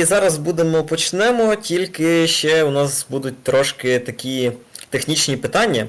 І зараз будемо почнемо, тільки ще у нас будуть трошки такі технічні питання.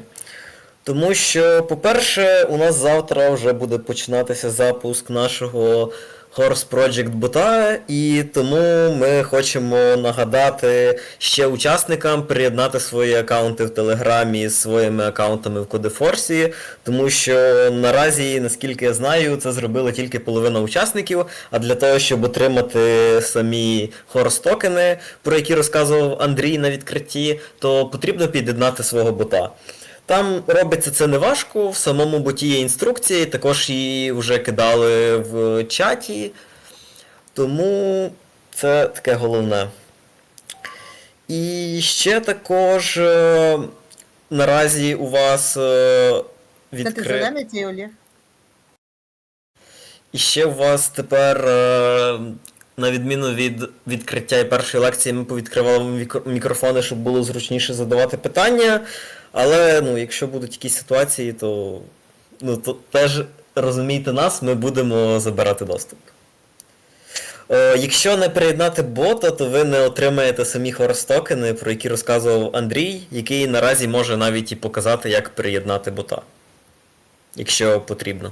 Тому що, по-перше, у нас завтра вже буде починатися запуск нашого Horse Project бота, і тому ми хочемо нагадати ще учасникам приєднати свої аккаунти в Телеграмі з своїми аккаунтами в Кодефорсі, тому що наразі, наскільки я знаю, це зробила тільки половина учасників, а для того, щоб отримати самі Horse токени, про які розказував Андрій на відкритті, то потрібно під'єднати свого бота. Там робиться це неважко, в самому боті є інструкції, також її вже кидали в чаті. Тому це таке головне. І ще також е, наразі у вас е, Це ти зелений цей І ще у вас тепер, е, на відміну від відкриття і першої лекції, ми повідкривали мікрофони, щоб було зручніше задавати питання. Але ну, якщо будуть якісь ситуації, то, ну, то теж розумійте нас, ми будемо забирати доступ. Е, якщо не приєднати бота, то ви не отримаєте самі хоростокени, про які розказував Андрій, який наразі може навіть і показати, як приєднати бота. Якщо потрібно.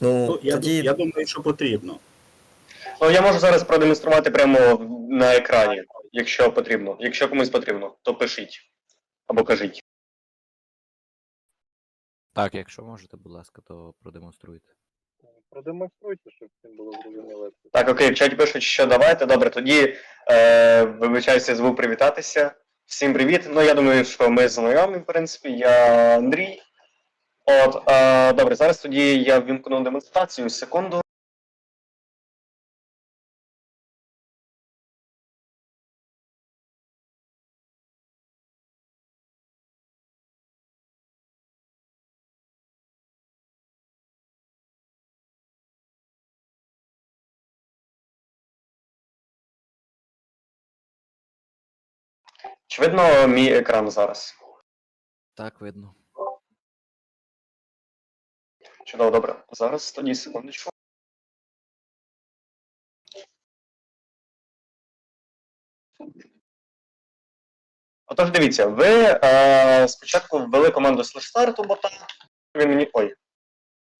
Ну, Ну, я, тоді... я думаю, що потрібно. Ну, я можу зараз продемонструвати прямо на екрані, якщо потрібно. Якщо комусь потрібно, то пишіть або кажіть. Так, якщо можете, будь ласка, то продемонструйте. Продемонструйте, щоб всім було зрозуміло. Так, окей, в чаті пишуть, що давайте. Добре, тоді е, вибачаюся, звук привітатися. Всім привіт. Ну, я думаю, що ми знайомі, в принципі. Я Андрій. От, е, добре, зараз тоді я вімкну демонстрацію. Секунду. Чи видно мій екран зараз? Так, видно. Чудово, добре. Зараз тоді секундочку. Отож, дивіться, ви е, спочатку ввели команду слеш-старт у бота. Він мені. Ой.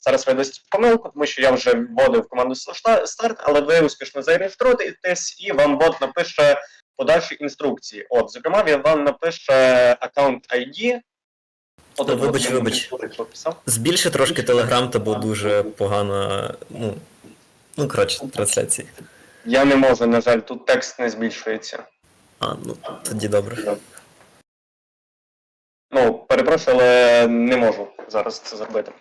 Зараз видасть помилку, тому що я вже вводив команду слеш-старт, але ви успішно зареєструєтесь, і вам бот напише подальші інструкції. От, зокрема, він вам напише аккаунт ID. От, Та, от, вибач, він вибач. мені. Збільши трошки телеграм, то було дуже погано. Ну, ну коротше, трансляції. Я не можу, на жаль, тут текст не збільшується. А, ну тоді добре. Ну, перепрошую, але не можу зараз це зробити.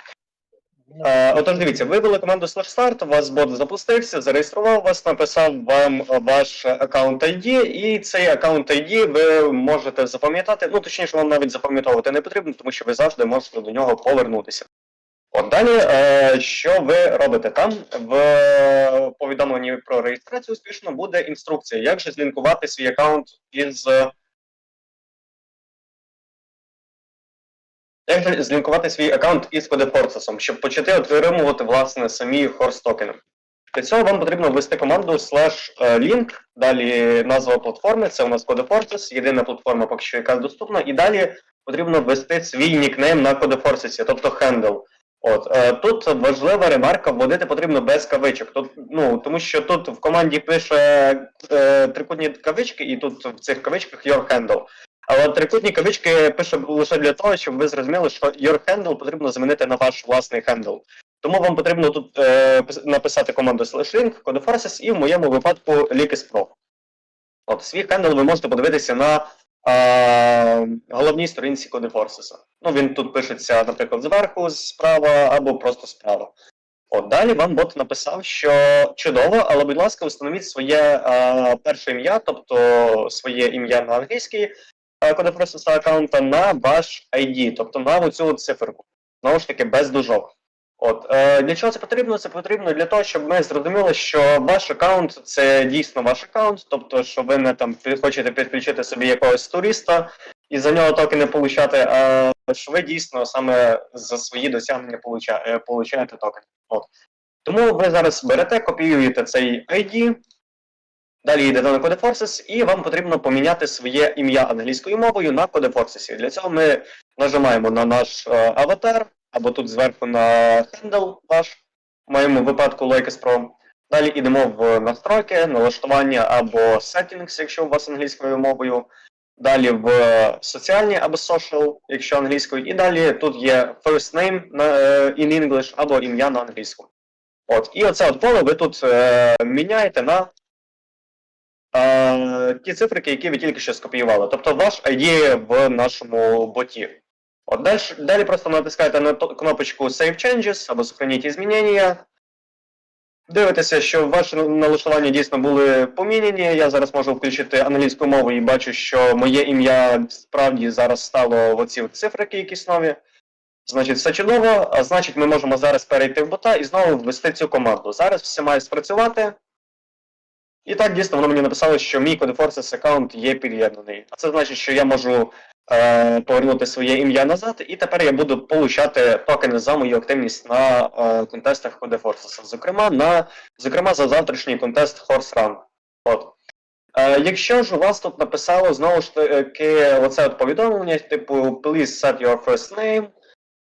Е, отож, дивіться, ви ввели команду SlashStart, у вас бот запустився, зареєстрував вас, написав вам е, ваш аккаунт ID, і цей аккаунт ID ви можете запам'ятати. Ну, точніше, вам навіть запам'ятовувати не потрібно, тому що ви завжди можете до нього повернутися. От далі, е, що ви робите там? В повідомленні про реєстрацію успішно буде інструкція, як же злінкувати свій аккаунт із. Як злінкувати свій аккаунт із Codeforces, щоб почати отримувати власне самі хорс токени. Для цього вам потрібно ввести команду slash е, link, далі назва платформи, це у нас Codeforces, єдина платформа, поки що яка доступна, і далі потрібно ввести свій нікнейм на Codeforces, тобто handle. От е, тут важлива ремарка, вводити потрібно без кавичок. Тут, ну, тому що тут в команді пише е, трикутні кавички, і тут в цих кавичках your handle. Але трикутні кавички пише лише для того, щоб ви зрозуміли, що your handle потрібно замінити на ваш власний handle. Тому вам потрібно тут е, написати команду slash link, codeforces і в моєму випадку Pro. От свій хендл ви можете подивитися на е, головній сторінці Codeforces. Ну, він тут пишеться, наприклад, зверху, справа або просто справа. От далі вам бот написав, що чудово, але будь ласка, встановіть своє е, перше ім'я, тобто своє ім'я на англійській е, Codeforces аккаунта на ваш ID, тобто на оцю циферку. Знову ж таки, без дужок. От е, для чого це потрібно? Це потрібно для того, щоб ми зрозуміли, що ваш аккаунт це дійсно ваш аккаунт, тобто, що ви не там хочете підключити собі якогось туриста і за нього токени получати, а що ви дійсно саме за свої досягнення е, получаєте токени. От. Тому ви зараз берете, копіюєте цей ID, далі йдете на Codeforces, і вам потрібно поміняти своє ім'я англійською мовою на Codeforces. Для цього ми нажимаємо на наш е, аватар, або тут зверху на handle ваш, в моєму випадку Locus Pro. Далі йдемо в настройки, налаштування або settings, якщо у вас англійською мовою. Далі в соціальні або social, якщо англійською. І далі тут є first name е, in English або ім'я на англійську. От. І оце от поле ви тут е, міняєте на е, ті цифрики, які ви тільки що скопіювали. Тобто ваш ID в нашому боті. От далі, далі просто натискаєте на кнопочку Save Changes або Сохраніть змінення. Дивитеся, що ваші налаштування дійсно були поміняні. Я зараз можу включити англійську мову і бачу, що моє ім'я справді зараз стало в оці цифрики якісь нові. Значить, все чудово, а значить, ми можемо зараз перейти в бота і знову ввести цю команду. Зараз все має спрацювати. І так дійсно воно мені написало, що мій Codeforces аккаунт є під'єднаний. А це значить, що я можу е, повернути своє ім'я назад, і тепер я буду получати токени за мою активність на е, контестах Codeforces. Зокрема, на, зокрема, за завтрашній контест Horse Run. От. Е, якщо ж у вас тут написало знову ж таки оце от повідомлення, типу Please set your first name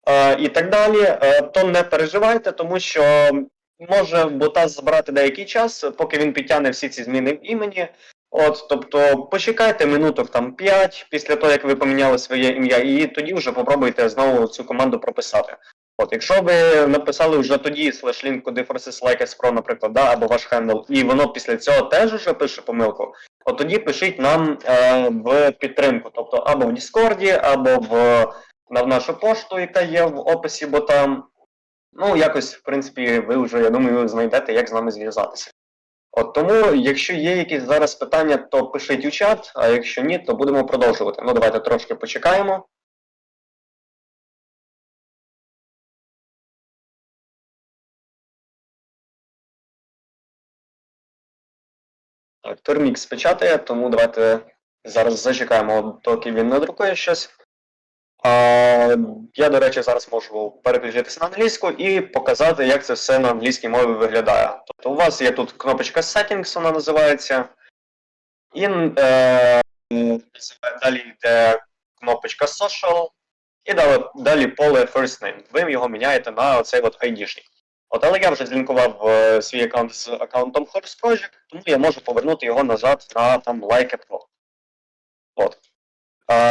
е, і так далі, е, то не переживайте, тому що може бота забрати деякий час, поки він підтягне всі ці зміни в імені. От, тобто почекайте минуток там 5 після того, як ви поміняли своє ім'я, і тоді вже попробуйте знову цю команду прописати. От, якщо ви написали вже тоді link куди forces like as pro, наприклад, да, або ваш хендл, і воно після цього теж вже пише помилку, от тоді пишіть нам е, в підтримку, тобто або в Діскорді, або в, на в нашу пошту, яка є в описі бота. Ну, якось, в принципі, ви вже, я думаю, знайдете, як з нами зв'язатися. От тому, якщо є якісь зараз питання, то пишіть у чат, а якщо ні, то будемо продовжувати. Ну, давайте трошки почекаємо. Так, Термікс печатає, тому давайте зараз зачекаємо, доки він надрукує щось. А, я, до речі, зараз можу переключитися на англійську і показати, як це все на англійській мові виглядає. Тобто у вас є тут кнопочка Settings, вона називається. І е, далі йде кнопочка Social. І далі, далі поле First Name. Ви його міняєте на оцей от ID-шник. От, але я вже злінкував е, свій аккаунт з аккаунтом Horse Project, тому я можу повернути його назад на там Like a Pro. От.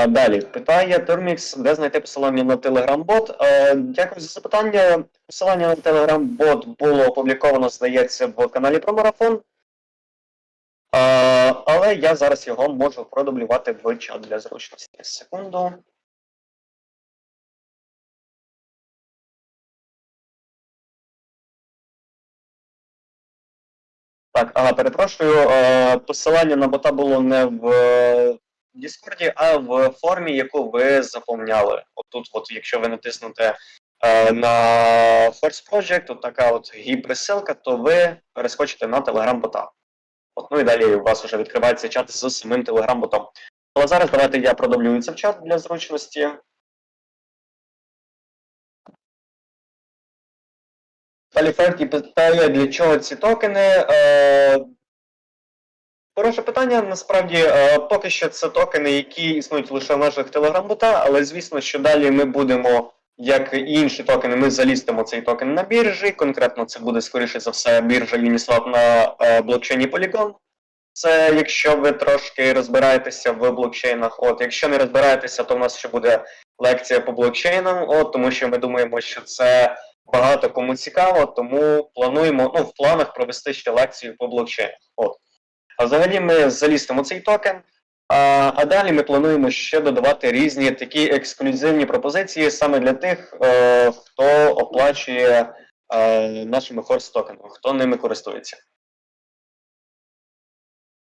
Далі, питає Termix, де знайти посилання на Telegram-бот. Е, дякую за запитання. Посилання на Telegram-бот було опубліковано, здається, в каналі про марафон. А, але я зараз його можу продублювати в чат для зручності. Секунду. Так, ага, перепрошую. Е, посилання на бота було не в Діскорді, а в формі, яку ви заповняли. Отут, от, якщо ви натиснете е, на First Project, от така от гіп-присилка, то ви перескочите на Telegram-бота. От, ну і далі у вас вже відкривається чат з самим Telegram-ботом. Але зараз давайте я продублюю це в чат для зручності. Далі Ферті питає, для чого ці токени. Е, Хороше питання. Насправді, е, поки що це токени, які існують лише в межах Telegram-бота, але звісно, що далі ми будемо, як і інші токени, ми залістимо цей токен на біржі. Конкретно це буде, скоріше за все, біржа Uniswap на е, блокчейні Polygon. Це якщо ви трошки розбираєтеся в блокчейнах. От, якщо не розбираєтеся, то в нас ще буде лекція по блокчейнам, от, тому що ми думаємо, що це багато кому цікаво, тому плануємо ну, в планах провести ще лекцію по блокчейнах. От. А взагалі ми залістимо цей токен. А, а далі ми плануємо ще додавати різні такі ексклюзивні пропозиції саме для тих, е, хто оплачує е, нашими хорс токенами, хто ними користується.